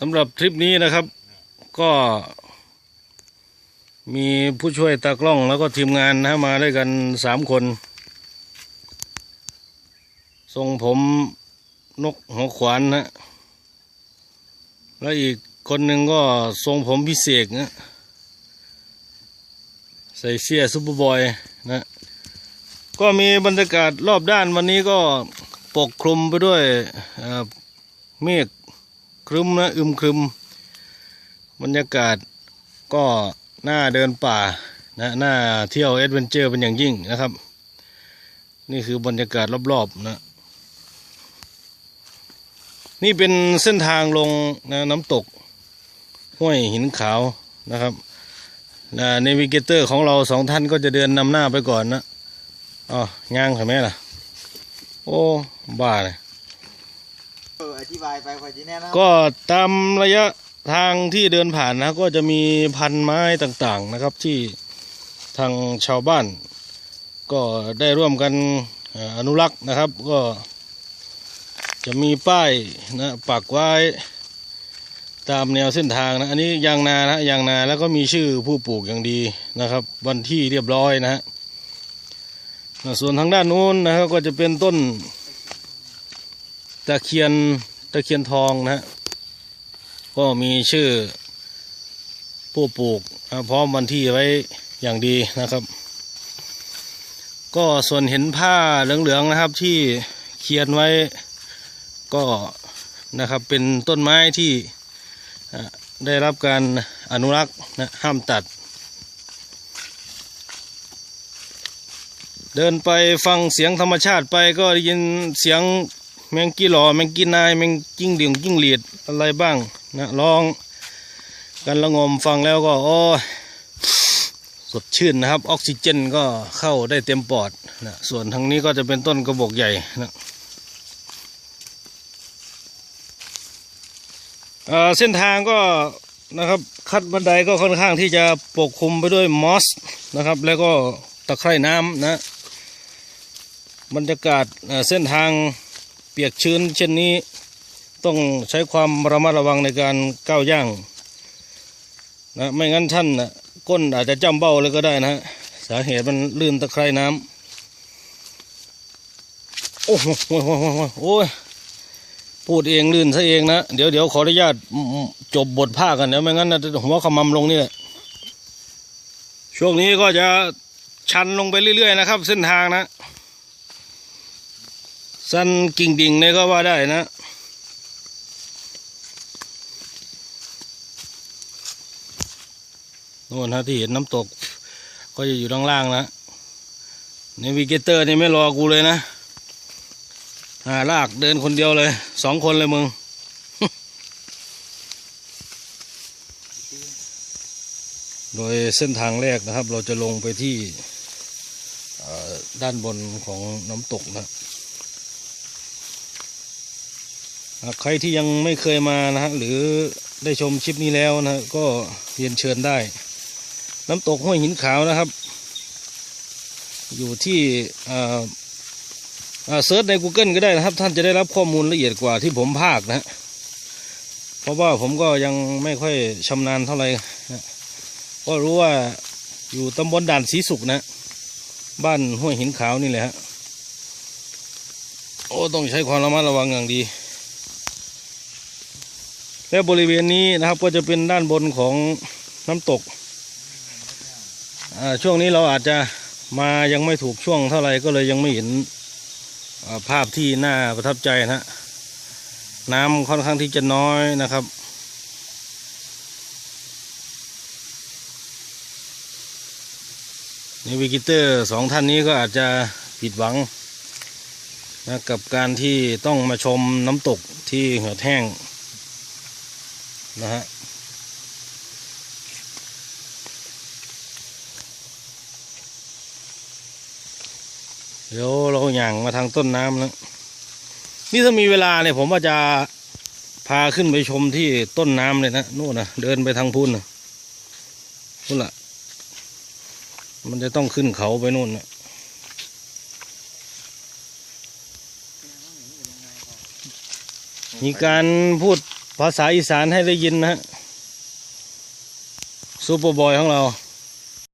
สำหรับทริปนี้นะครับ ก็มีผู้ช่วยตากล้องแล้วก็ทีมงานนะมาด้วยกันสามคนทรงผมนกหัวขวานนะแล้วอีกคนหนึ่งก็ทรงผมพิเศษนะใส่เสื้อซุปเปอร์บอยนะก็มีบรรยากาศรอบด้านวันนี้ก็ปกคลุมไปด้วยเมฆ ครึมนะอึมครึมบรรยากาศก็น่าเดินป่านะน่าเที่ยวเอดเวนเจอร์เป็นอย่างยิ่งนะครับ นี่คือบรรยากาศรอบๆนะ นี่เป็นเส้นทางลงนะน้ำตก ห้วยหินขาวนะครับนะเนวิเกเตอร์ของเราสองท่านก็จะเดินนำหน้าไปก่อนนะอ๋อย่างใช่ไหมล่ะ โอ้ บ้าเลย อธิบายไปพอจีแน่นะก็ตามระยะทางที่เดินผ่านนะก็จะมีพันไม้ต่างๆนะครับที่ทางชาวบ้าน ก็ได้ร่วมกันเอ่ออนุรักษ์นะครับ ก็จะมีป้ายนะปักไว้ตามแนวเส้นทางนะ อันนี้ยางนานะยางนาแล้วก็มีชื่อผู้ปลูกอย่างดีนะครับ วันที่เรียบร้อยนะฮะส่วนทางด้านนู้นนะครับก็จะเป็นต้น ตะเคียนตะเคียนทองนะฮะก็มีชื่อผู้ปลูกนะพร้อมวันที่ไว้อย่างดีนะครับ ก็ส่วนเห็นผ้าเหลืองๆนะครับที่เขียนไว้ก็นะครับเป็นต้นไม้ที่ได้รับการอนุรักษ์นะห้ามตัด เดินไปฟังเสียงธรรมชาติไปก็ได้ยินเสียง แมงกี้หลอแมงกี้นายแมงกิ้งเดี่ยงกิ้งหลีดอะไรบ้างนะร้องกันละงมฟังแล้วก็โอ้สดชื่นนะครับ ออกซิเจนก็เข้าได้เต็มปอดนะส่วนทางนี้ก็จะเป็นต้นกระบอกใหญ่นะเส้นทางก็นะครับคัดบันไดก็ค่อนข้างที่จะปกคลุมไปด้วยมอสนะครับ แล้วก็ตะไคร่น้ำนะบรรยากาศเส้นทาง ปียกชื้นเช่นนี้ ต้องใช้ความระมัดระวังในการก้าวย่างนะไม่งั้นท่านนะก้นอาจจะจ้ำเบ้าเลยก็ได้นะสาเหตุมันลื่นตะไคร่น้ำโอ้โหโอ้โหโอ้ยพูดเองลื่นซะเองนะ เดี๋ยวเดี๋ยวขออนุญาตจบบทภาคกันเดี๋ยวไม่งั้นนะหัวขมำลงนี่แหละช่วงนี้ก็จะชันลงไปเรื่อยๆนะครับ เส้นทางนะ สั้นกิ่งดิ่งเนี่ยก็ว่าได้นะ โน่นฮะที่เห็นน้ำตก ก็จะอยู่ด้านล่างนะเนวิเกเตอร์นี่ไม่รอกูเลยนะหาลากเดินคนเดียวเลย สองคนเลยมึงโดยเส้นทางแรกนะครับ เราจะลงไปที่ด้านบนของน้ำตกนะ หาก ใครที่ยังไม่เคยมานะฮะหรือได้ชมคลิปนี้แล้วนะ ก็เรียนเชิญได้ น้ำตกห้วยหินขาวนะครับ อยู่ที่อ่าอ่าเซิร์ชใน Google ก็ได้นะครับ ท่านจะได้รับข้อมูลละเอียดกว่าที่ผมภาคนะเพราะว่าผมก็ยังไม่ค่อยชำนาญเท่าไหร่นะก็รู้ว่าอยู่ตำบลด่านศรีสุขนะ บ้านห้วยหินขาวนี่แหละฮะโอ้ต้องใช้ความระมัดระวังอย่างดี และบริเวณนี้นะครับก็จะเป็นด้านบนของน้ำตกอ่าช่วงนี้เราอาจจะมายังไม่ถูกช่วงเท่าไหร่ก็เลยยังไม่เห็นภาพที่น่าประทับใจนะฮะน้ำค่อนข้างที่จะน้อยนะครับนวิกิเตอร์สองท่านนี้ก็อาจจะผิดหวังนะกับการที่ต้องมาชมน้ำตกที่เหือดแห้ง นะฮะเดี๋ยวเราอย่างมาทางต้นน้ำนะนี่ถ้ามีเวลาเนี่ยผมว่าจะพาขึ้นไปชมที่ต้นน้ำเลยนะนู่นนะเดินไปทางพุ่นนะนู่นละมันจะต้องขึ้นเขาไปนู่นนะมีการพูด ภาษาอีสานให้ได้ยินนะฮะซูเปอร์บอยของเรา